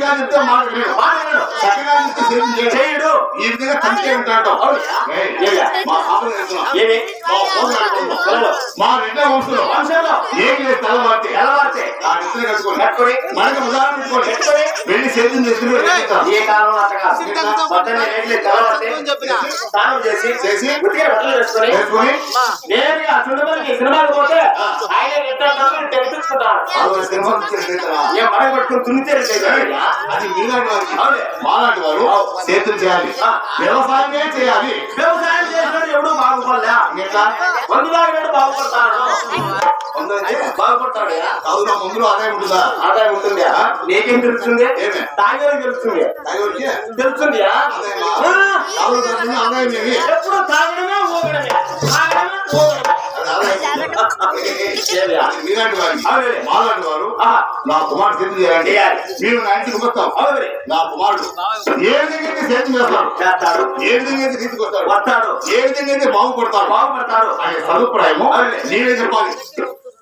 గట్టిగా చెప్తే మాట వినడు మాట వినడు. చక్కగా చెప్తే సేద్యం చేయడు. ఈ విధంగా తంటే ఉంటాడు. మా మా ఫోన్ కట్టుకుందాం. పిల్లలు మా రెండో వంశంలో వంశంలో ఏం లేదు తెల్లవారితే తెల్లవారితే ఆ నిద్ర కట్టుకోండి కట్టుకొని మనకి ఉదాహరణ పెట్టుకోండి పెట్టుకొని వెళ్ళి సేద్యం చేసుకుని ఏ కాలంలో అట్ట కాదు పొద్దున్నే లేచి స్నానం చేసి చేసి ఉతికిన బట్టలు వేసుకొని వేసుకొని నేరుగా చుట్టుపక్కలకి సినిమాకి పోతే ఆయన ఎట్లా సినిమా పిక్చర్ పట్టుకుని తున్నితే అది మీలాంటి వారికి మాలాంటి వారు సేద్యం చేయాలి వ్యవసాయమే చేయాలి వ్యవసాయం చేసినాడు ఎవడు బాగుపడలే? తాగినాడు బాగుపడతాడు. బాగుపడతాడు చదువులో ముందు ఆదాయం ఉంటుందా? ఆదాయం ఉంటుంది? నీకేం తెలుస్తుంది? తాగేది తెలుస్తుంది. తెలుస్తుంది ఆదాయం ఎప్పుడు తాగడమే ఊగడమే. తాగడమే ఊగడమే. మీలాంటి మాలాంటి వారు నా కుమారుడు సేద్యం చేయాలంటే చేయాలి. మీరు నా ఇంటికి వస్తాం నా కుమారుడు ఏ విధంగా అయితే సేద్యం చేస్తాడు ఏ విధంగా అయితే రీతికి వస్తాడు వస్తాడు ఏ విధంగా అయితే బాగుపడతాడు బాగుపడతాడు అనే సదుప్రాయము నేనే చెప్పాలి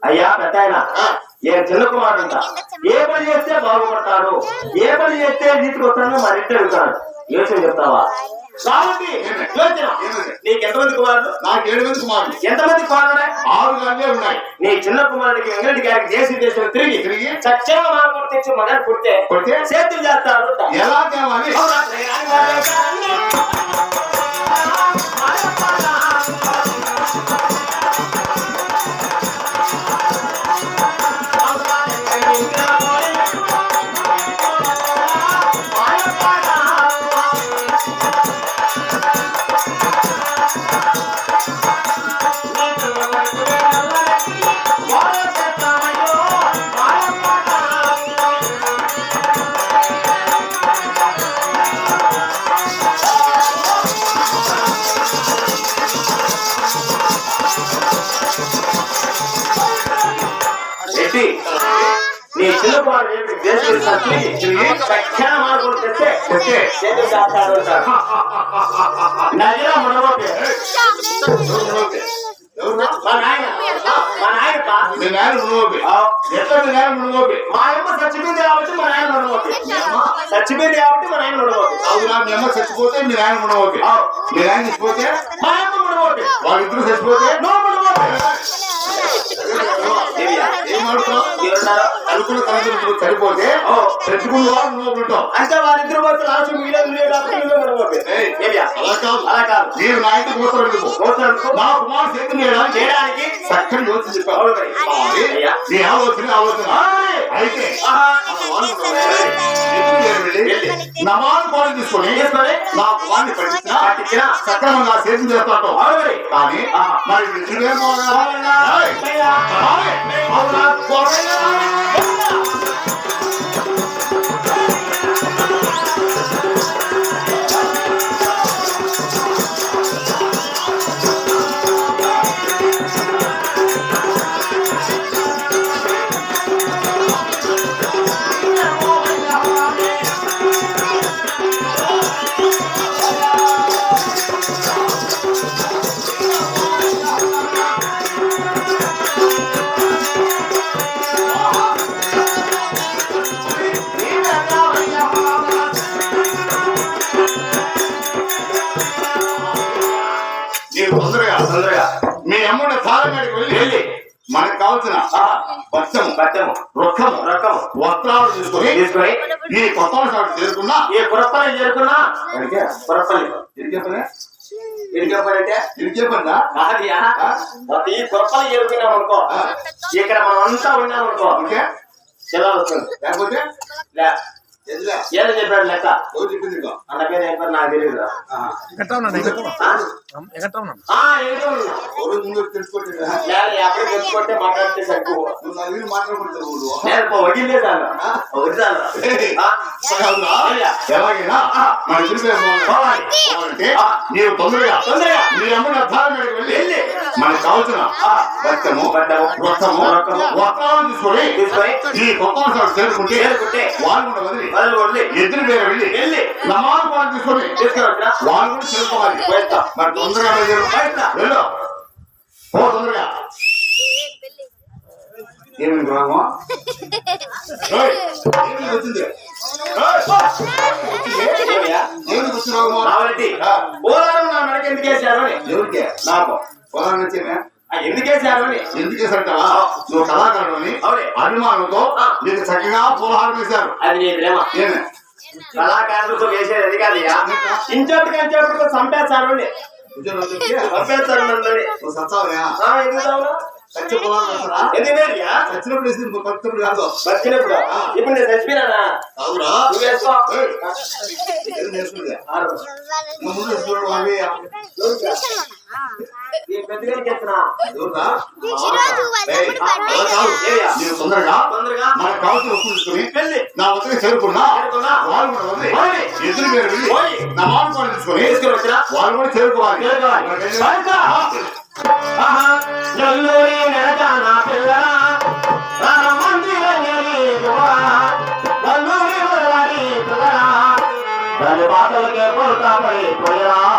అయ్యా పెద్ద ఆయన ఏ చిన్న కుమారుడు ఏ పని చేస్తే బాగుపడతాడు ఏ పని చేస్తే నీతికి వస్తాడో మరి ఇంటి అడుగుతాడు ఏ విషయం చెప్తావా ఏమే? యోచన. నీకు ఎంతమంది కుమారుడు నాకు ఏడు మంది కుమారుడు ఎంతమంది కుమారుడే ఆరు గంటలే ఉన్నాయి. నీ చిన్న కుమారుడికి వెంకటి గారికి చేసి చేసిన తిరిగి తిరిగి సత్యంగ మార్గం తెచ్చి మగన్ పుడితే కొడితే సేద్యం చేస్తాడు ఎలా తేవాలి? నీ చిన్న కుమారుడు ఏంటి? దేశం తిరిగి సత్యాన మార్గం తెస్తే చేస్తాడు అంటాడు నదిలో? ఎవరు మా నాయన మా నాయన పా. మీ నాయన మునోపి ఆ, ఎట్లా మీ నాయన మునోపి మా అమ్మ చచ్చిపోయింది కాబట్టి మా నాయన మునగోపి చచ్చిపోయింది కాబట్టి మా నాయన మునగోపి అవునా మీ అమ్మ చచ్చిపోతే మీ నాయన మునోపి ఆ. మీ నాయన చచ్చిపోతే మా అమ్మ మునగోపి వాళ్ళిద్దరు చచ్చిపోతే నువ్వు ఏం ఆడుతున్నావు? అనుకున్న తల్లిదండ్రులు చనిపోతే ఓ. చచ్చిపోయిన వారు నువ్వు ఉంటావు. అంటే వారిద్దరు వచ్చి లాస్ట్ ఏమియా? అలా కాదు. అలా కాదు. నేను నా ఇంటికి పోతాను నా కుమారు చేయడానికి చక్కని యోచన. నీ ఆలోచన ఆలోచన. అయితే నమాజ్ తీసుకొని నా కుమార్ని పట్టించిన సక్రమంగా మరి. కానీ ఆహా. మరి నువ్వేమో ఏయ్, అయ్యా. తొందరగా మీ అమ్ముడి తాళగాడికి వెళ్ళి వెళ్ళి మనకు కావాల్సిన. బచ్చము బట్టము రొక్కము రకము వస్త్రాలు తీసుకొని తీసుకొని? ఈ కొత్త చేరుకున్నా. ఏ పురప్పని చేరుకున్నా? పనిదా? కాదుయా. మొత్తం ఈ పురప్పని చేరుకున్నాం అనుకో. ఇక్కడ మనం అంతా ఉన్నాం అనుకో. ఇంకే? సెలవు వస్తుంది. లేకపోతే? లే. ఏదో చెప్పాడు లెక్క? అన్న పేరు ఏం పేరు నాకు తెలియదు ఎప్పుడు తెలుసుకుంటే మాట్లాడితే సరిపోవు. నువ్వు నా దగ్గర మాట్లాడకూడదు అయ్యా. ఎలాగైనా మన ఆ. నీవు తొందరగా తొందరగా. మీ అమ్మ తాళగాడికి వెళ్ళి వెళ్ళి. మనకు కావాల్సిన రొక్కము రొక్కము, వస్త్రాలను తీసుకొని ఈ కొత్త చేరుకుంటే చేరుకుంటే వాళ్ళు కూడా వదిలి ఎదురు పేరు వెళ్ళి వెళ్ళి నమాజ్ పాలు తీసుకొని వాళ్ళు కూడా చేరుకోవాలి. మరి తొందరగా. వెళ్ళు. పో తొందరగా. ఏమి గ్రామం వచ్చింది? పోరాడు నా మెడకి ఎందుకు అని. ఎవరికి? నాకు. పొలాన్ని వచ్చేమే ఆ, ఎందుకు వేశారు అని. ఎందుకు చేశారంటావా నువ్వు ఆ. నీకు చక్కగా పూలహారం వేశారు. అది నీ ప్రేమ. కళాకారులతో వేసేది అది కాదయ్యా ఇంచోటికి అంచోటికి చంపేస్తారు చంపేస్తారు నన్ను చచ్చినప్పుడు పత్తుడు కాదు. వచ్చినప్పుడు ఇప్పుడు నేను చచ్చిపోయినా అవురా నువ్వు వేసుకో. ఏయ్, ఏది నేర్చుకుందే. ఆరు. నువ్వు ముందు చూడడం అవి ఈ పెద్దగారికి ఎత్తునా? ఎవరురా ఈరోజు వాళ్ళ ఏయ్, తమ్ముడు బర్త్డే అలా కాదు. ఏయ్యా. నేను తొందరగా మనకు కావాల్సిన వస్తువులు నా వద్దకు చేరుకున్నా. వాళ్ళు కూడా. ఎదురు పోయి. నా మాట కూడా తీసుకొని? వాళ్ళు కూడా చేరుకోవాలి. 可以，可以了。